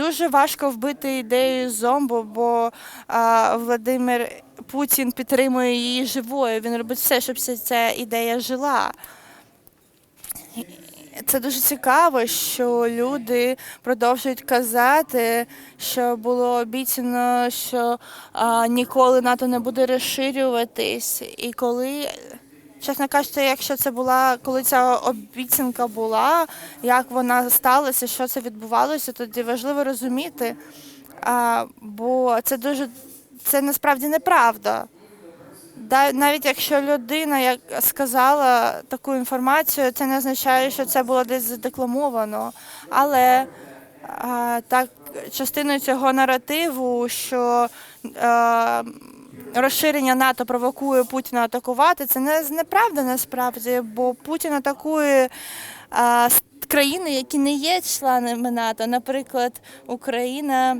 дуже важко вбити ідею зомбу, бо а, Владимир Путін підтримує її живою. Він робить все, щоб ця, ідея жила. Це дуже цікаво, що люди продовжують казати, що було обіцяно, що а, ніколи НАТО не буде розширюватись. І коли, чесно кажучи, якщо це була, коли ця обіцянка була, як вона сталася, що це відбувалося, тоді важливо розуміти. Бо це дуже це насправді неправда. Навіть якщо людина як сказала таку інформацію, це не означає, що це було десь задекламовано. Але а, так, частиною цього наративу, що розширення НАТО провокує Путіна атакувати, це не неправда насправді, бо Путін атакує а, країни, які не є членами НАТО, наприклад, Україна.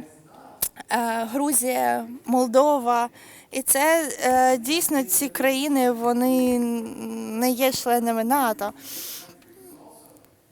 Грузія, Молдова. І це е, дійсно ці країни вони не є членами НАТО.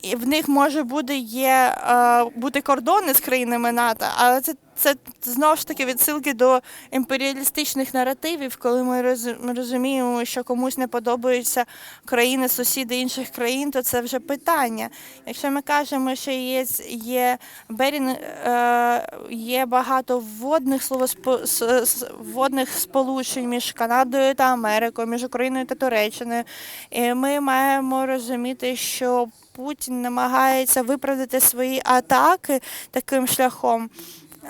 І в них може бути є е, бути кордони з країнами НАТО, але це, це знову ж таки відсилки до імперіалістичних наративів, коли ми роз- розуміємо, що комусь не подобаються країни, сусіди інших країн, то це вже питання. Якщо ми кажемо, що є, є Берін, е, є багато водних словоспо, с- с- водних сполучень між Канадою та Америкою, між Україною та Туреччиною, і ми маємо розуміти, що Путін намагається виправдати свої атаки таким шляхом.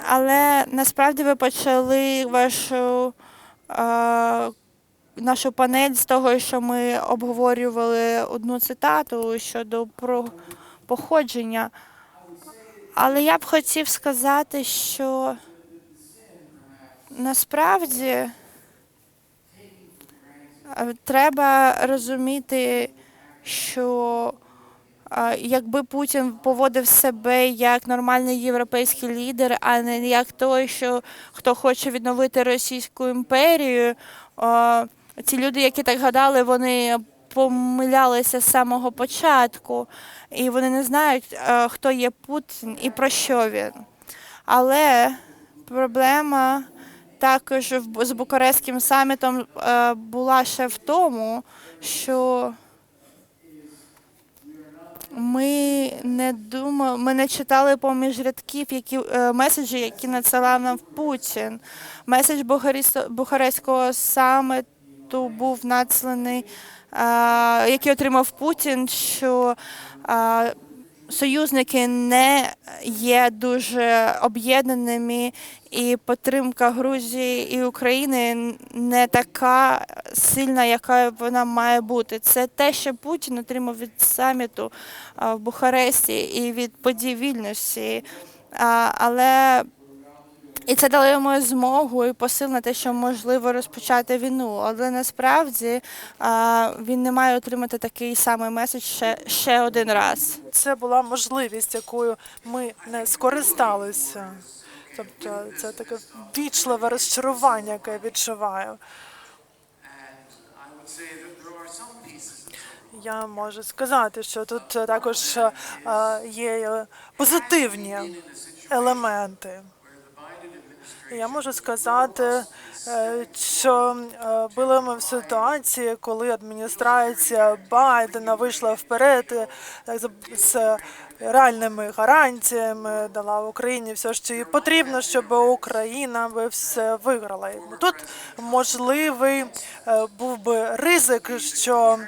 Але насправді ви почали вашу е, нашу панель з того, що ми обговорювали одну цитату щодо про походження. Але я б хотів сказати, що насправді е, треба розуміти, що Якби Путін поводив себе як нормальний європейський лідер, а не як той, що хто хоче відновити Російську імперію, ці люди, які так гадали, вони помилялися з самого початку, і вони не знають, хто є Путін і про що він. Але проблема також з Букарестським самітом була ще в тому, що ми не думали, ми не читали поміж рядків, які е, меседжі, які надсилав нам Путін. Меседж Бухарестського саміту був надслений, е, який отримав Путін, що е, союзники не є дуже об'єднаними, і підтримка Грузії і України не така сильна, яка вона має бути. Це те, що Путін отримав від саміту в Бухаресті і від подій вільності. Але і це дало йому змогу і посил на те, що можливо розпочати війну. Але насправді він не має отримати такий самий меседж ще, ще один раз. Це була можливість, якою ми не скористалися. Тобто це таке вічливе розчарування, яке я відчуваю. Я можу сказати, що тут також є позитивні елементи. Я можу сказати, е, що е, були ми в ситуації, коли адміністрація Байдена вийшла вперед е, з реальними гарантіями, дала Україні все, що їй потрібно, щоб Україна би все виграла. Тут можливий е, був би ризик, що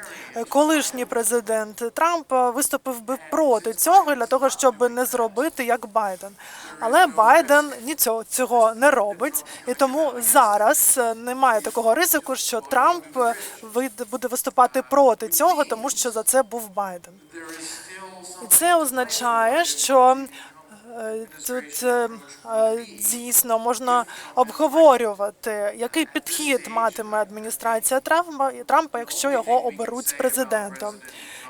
колишній президент Трамп виступив би проти цього для того, щоб не зробити як Байден. Але Байден нічого цього не робить, і тому зараз е, немає такого ризику, що Трамп буде виступати проти цього, тому що за це був Байден. І це означає, що е, тут е, е, дійсно можна обговорювати, який підхід матиме адміністрація Трампа, якщо його оберуть з президентом.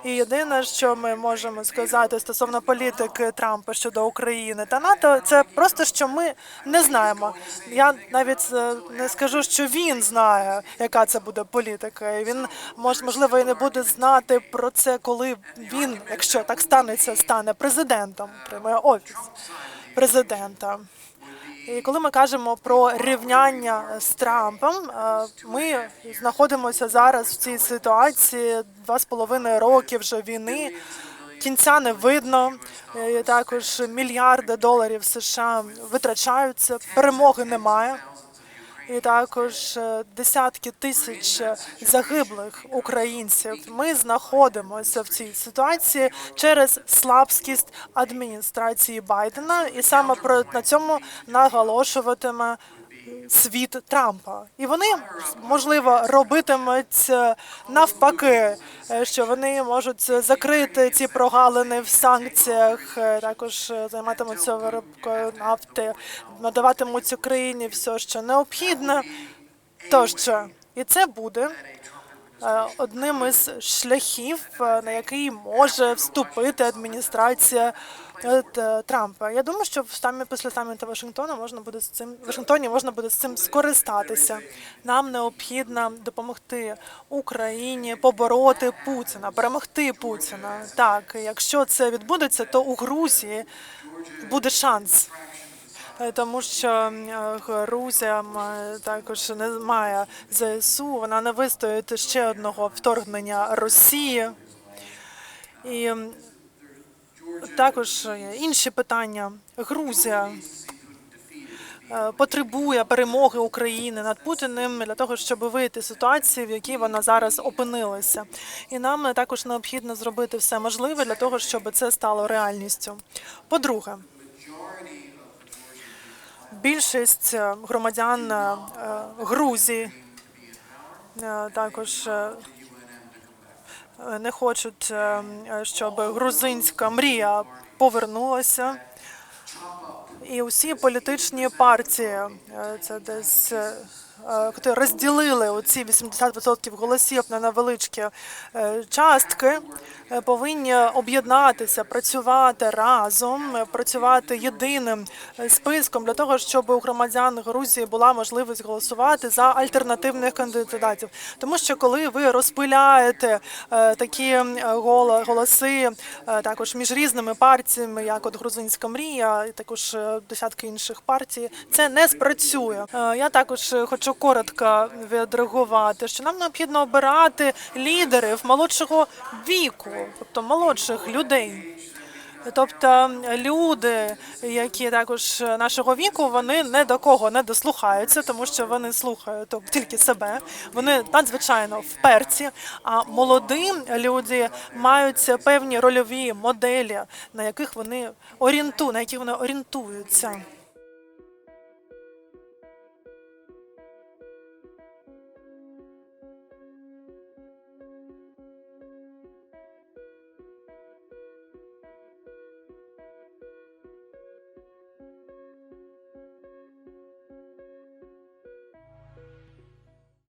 І єдине, що ми можемо сказати стосовно політики Трампа щодо України та НАТО, це просто що ми не знаємо. Я навіть е, не скажу, що він знає, яка це буде політика. І він мож- можливо і не буде знати про це, коли він, якщо так станеться, стане президентом, прийме офіс президента. І коли ми кажемо про рівняння з Трампом, е, ми знаходимося зараз в цій ситуації два з половиною роки вже війни. Кінця не видно. Е, Також мільярди доларів США витрачаються, перемоги немає. І також е, десятки тисяч загиблих українців. Ми знаходимося в цій ситуації через слабкість адміністрації Байдена, і саме про на цьому наголошуватиме світ Трампа. І вони можливо робитимуть е, навпаки, е, що вони можуть закрити ці прогалини в санкціях, е, також займатимуться виробкою нафти, надаватимуть Україні все, що необхідне, тощо. І це буде одним із шляхів, е, на який може вступити адміністрація е, Трампа. Я думаю, що в самі після саміту Вашингтона можна буде з цим Вашингтоні можна буде з цим скористатися. Нам необхідно допомогти Україні побороти Путіна, перемогти Путіна. Так, якщо це відбудеться, то у Грузії буде шанс. Е, Тому що е, Грузія м, також не має ЗСУ, вона не вистоїть ще одного вторгнення Росії. І також інші питання. Грузія е, потребує перемоги України над Путіним для того, щоб вийти з ситуації, в якій вона зараз опинилася. І нам також необхідно зробити все можливе для того, щоб це стало реальністю. По-друге, більшість е, громадян е, Грузії е, також е, е, не хочуть, щоб грузинська мрія повернулася. І усі політичні партії, це десь які розділили оці 80% голосів на невеличкі е, частки, е, повинні об'єднатися, працювати разом, е, працювати єдиним е, списком для того, щоб у громадян Грузії була можливість голосувати за альтернативних кандидатів. Тому що коли ви розпиляєте е, такі е, голоси е, також між різними партіями, як от грузинська мрія, і також е, десятки інших партій, це не спрацює. Е, Я також е, хочу коротко відреагувати, що нам необхідно обирати лідерів молодшого віку, тобто молодших людей. Тобто люди, які також нашого віку, вони не до кого не дослухаються, тому що вони слухають тобто, тільки себе. Вони надзвичайно вперті. А молоді люди мають певні рольові моделі, на яких вони орієнту, на які вони орієнтуються.